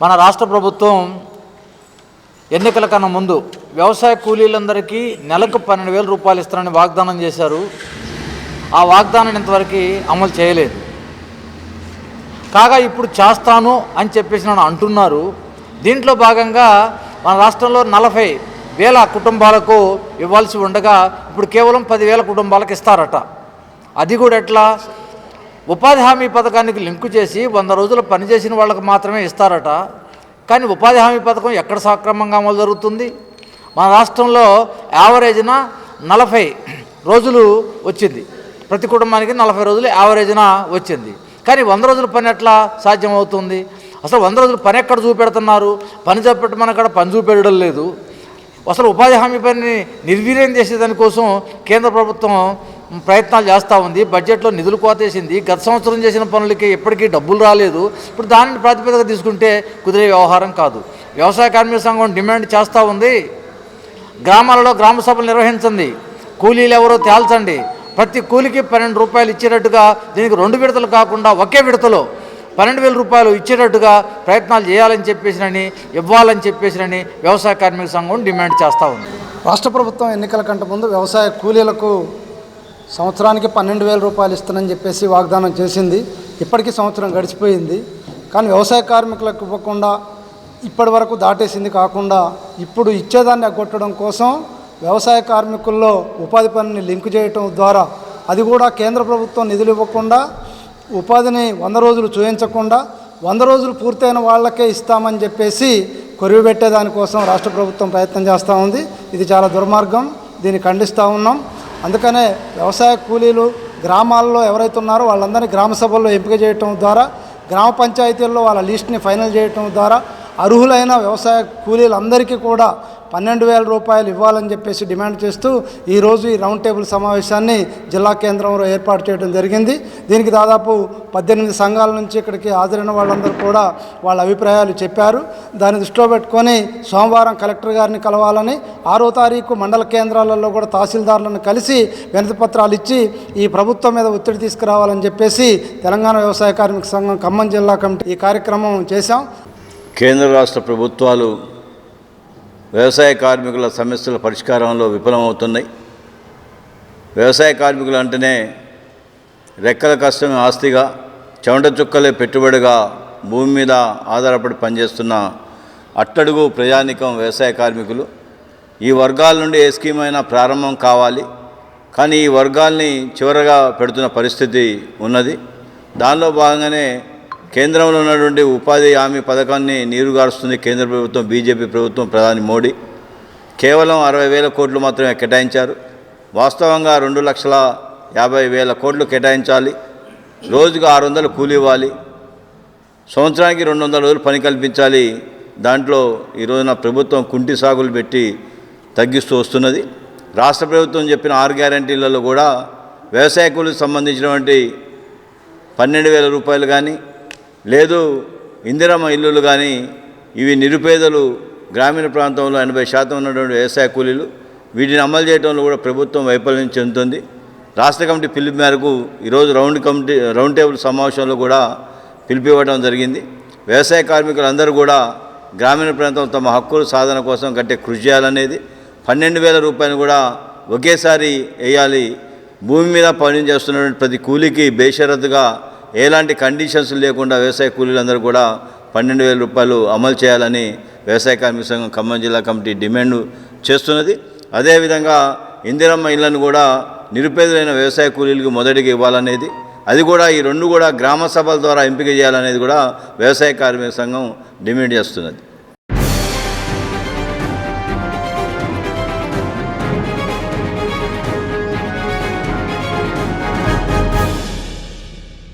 మన రాష్ట్ర ప్రభుత్వం ఎన్నికల కన్నా ముందు వ్యవసాయ కూలీలందరికీ నెలకు పన్నెండు వేల రూపాయలు ఇస్తారని వాగ్దానం చేశారు. ఆ వాగ్దానాన్ని ఇంతవరకు అమలు చేయలేదు. కాగా ఇప్పుడు చేస్తాను అని చెప్పేసి నన్ను అంటున్నారు. దీంట్లో భాగంగా మన రాష్ట్రంలో నలభై వేల కుటుంబాలకు ఇవ్వాల్సి ఉండగా ఇప్పుడు కేవలం పదివేల కుటుంబాలకు ఇస్తారట. అది కూడా ఎట్లా? ఉపాధి హామీ పథకానికి లింకు చేసి వంద రోజులు పనిచేసిన వాళ్ళకి మాత్రమే ఇస్తారట. కానీ ఉపాధి హామీ పథకం ఎక్కడ సక్రమంగా అమలు జరుగుతుంది? మన రాష్ట్రంలో యావరేజ్న నలభై రోజులు వచ్చింది. ప్రతి కుటుంబానికి నలభై రోజులు యావరేజ్న వచ్చింది. కానీ వంద రోజుల పని ఎట్లా సాధ్యమవుతుంది? అసలు వంద రోజులు పని ఎక్కడ చూపెడుతున్నారు? పని చూపెట్టమని అక్కడ పని చూపెట్టడం లేదు. అసలు ఉపాధి హామీ పనిని నిర్వీర్యం చేసేదానికోసం కేంద్ర ప్రభుత్వం ప్రయత్నాలు చేస్తూ ఉంది. బడ్జెట్లో నిధులు కోతేసింది. గత సంవత్సరం చేసిన పనులకి ఎప్పటికీ డబ్బులు రాలేదు. ఇప్పుడు దానిని ప్రాతిపదిక తీసుకుంటే కుదిరే వ్యవహారం కాదు. వ్యవసాయ కార్మిక సంఘం డిమాండ్ చేస్తూ ఉంది. గ్రామాలలో గ్రామ సభలు నిర్వహించండి. కూలీలు ఎవరో తేల్చండి. ప్రతి కూలికి పన్నెండు రూపాయలు ఇచ్చేటట్టుగా దీనికి రెండు విడతలు కాకుండా ఒకే విడతలో పన్నెండు వేల రూపాయలు ఇచ్చేటట్టుగా ప్రయత్నాలు చేయాలని చెప్పేసినని ఇవ్వాలని చెప్పేసినని వ్యవసాయ కార్మిక సంఘం డిమాండ్ చేస్తూ ఉంది. రాష్ట్ర ప్రభుత్వం ఎన్నికల కంటే ముందు వ్యవసాయ కూలీలకు సంవత్సరానికి పన్నెండు వేల రూపాయలు ఇస్తానని చెప్పేసి వాగ్దానం చేసింది. ఇప్పటికీ సంవత్సరం గడిచిపోయింది. కానీ వ్యవసాయ కార్మికులకు ఇవ్వకుండా ఇప్పటి వరకు దాటేసింది కాకుండా ఇప్పుడు ఇచ్చేదాన్ని ఎగ్గొట్టడం కోసం వ్యవసాయ కార్మికుల్లో ఉపాధి పనిని లింకు చేయటం ద్వారా అది కూడా కేంద్ర ప్రభుత్వం నిధులు ఇవ్వకుండా ఉపాధిని వంద రోజులు చూయించకుండా వంద రోజులు పూర్తయిన వాళ్ళకే ఇస్తామని చెప్పేసి కొరివి పెట్టేదానికోసం రాష్ట్ర ప్రభుత్వం ప్రయత్నం చేస్తూ ఉంది. ఇది చాలా దుర్మార్గం. దీన్ని ఖండిస్తూ ఉన్నాం. అందుకనే వ్యవసాయ కూలీలు గ్రామాల్లో ఎవరైతే ఉన్నారో వాళ్ళందరినీ గ్రామ సభల్లో ఎంపిక చేయటం ద్వారా గ్రామ పంచాయతీల్లో వాళ్ళ లిస్ట్ని ఫైనల్ చేయటం ద్వారా అర్హులైన వ్యవసాయ కూలీలందరికీ కూడా పన్నెండు వేల రూపాయలు ఇవ్వాలని చెప్పేసి డిమాండ్ చేస్తూ ఈరోజు ఈ రౌండ్ టేబుల్ సమావేశాన్ని జిల్లా కేంద్రంలో ఏర్పాటు చేయడం జరిగింది. దీనికి దాదాపు పద్దెనిమిది సంఘాల నుంచి ఇక్కడికి హాజరైన వాళ్ళందరూ కూడా వాళ్ళ అభిప్రాయాలు చెప్పారు. దాన్ని దృష్టిలో పెట్టుకొని సోమవారం కలెక్టర్ గారిని కలవాలని ఆరో తారీఖు మండల కేంద్రాలలో కూడా తహసీల్దారులను కలిసి వినతి పత్రాలు ఇచ్చి ఈ ప్రభుత్వం మీద ఒత్తిడి తీసుకురావాలని చెప్పేసి తెలంగాణ వ్యవసాయ కార్మిక సంఘం ఖమ్మం జిల్లా కమిటీ ఈ కార్యక్రమం చేశాం. కేంద్ర రాష్ట్ర ప్రభుత్వాలు వ్యవసాయ కార్మికుల సమస్యల పరిష్కారంలో విఫలమవుతున్నాయి. వ్యవసాయ కార్మికులు అంటేనే రెక్కల కష్టమే ఆస్తిగా చెమట చుక్కలే పెట్టుబడిగా భూమి మీద ఆధారపడి పనిచేస్తున్న అట్టడుగు ప్రజానికం వ్యవసాయ కార్మికులు. ఈ వర్గాల నుండి ఏ స్కీమ్ అయినా ప్రారంభం కావాలి. కానీ ఈ వర్గాల్ని చివరగా పెడుతున్న పరిస్థితి ఉన్నది. దానిలో భాగంగానే కేంద్రంలో ఉన్నటువంటి ఉపాధి హామీ పథకాన్ని నీరుగారుస్తుంది కేంద్ర ప్రభుత్వం బీజేపీ ప్రభుత్వం ప్రధాని మోడీ. కేవలం అరవై వేల కోట్లు మాత్రమే కేటాయించారు. వాస్తవంగా రెండు లక్షల యాభై వేల కోట్లు కేటాయించాలి. రోజుకు ఆరు వందలు కూలి ఇవ్వాలి. సంవత్సరానికి రెండు వందల రోజులు పని కల్పించాలి. దాంట్లో ఈ రోజున ప్రభుత్వం కుంటి సాగులు పెట్టి తగ్గిస్తూ వస్తున్నది. రాష్ట్ర ప్రభుత్వం చెప్పిన ఆరు గ్యారంటీలలో కూడా వ్యవసాయ కూలికి సంబంధించినటువంటి పన్నెండు వేల రూపాయలు కానీ లేదు ఇందిరమ్మ ఇల్లులు కానీ ఇవి నిరుపేదలు గ్రామీణ ప్రాంతంలో ఎనభై శాతం ఉన్నటువంటి వ్యవసాయ కూలీలు వీటిని అమలు చేయడంలో కూడా ప్రభుత్వం వైఫల్యం చెందుతుంది. రాష్ట్ర కమిటీ పిలుపు మేరకు ఈరోజు రౌండ్ కమిటీ రౌండ్ టేబుల్ సమావేశంలో కూడా పిలిపివ్వడం జరిగింది. వ్యవసాయ కార్మికులందరూ కూడా గ్రామీణ ప్రాంతంలో తమ హక్కుల సాధన కోసం గట్టి కృషి చేయాలనేది పన్నెండు వేల రూపాయలు కూడా ఒకేసారి వేయాలి భూమి మీద పని చేస్తున్నటువంటి ప్రతి కూలీకి బేషరతుగా ఎలాంటి కండిషన్స్ లేకుండా వ్యవసాయ కూలీలందరూ కూడా పన్నెండు వేల రూపాయలు అమలు చేయాలని వ్యవసాయ కార్మిక సంఘం ఖమ్మం జిల్లా కమిటీ డిమాండ్ చేస్తున్నది. అదేవిధంగా ఇందిరమ్మ ఇళ్ళను కూడా నిరుపేదలైన వ్యవసాయ కూలీలకు మొదటిగా ఇవ్వాలనేది. అది కూడా ఈ రెండు కూడా గ్రామ సభల ద్వారా ఎంపిక చేయాలనేది కూడా వ్యవసాయ కార్మిక సంఘం డిమాండ్ చేస్తున్నది.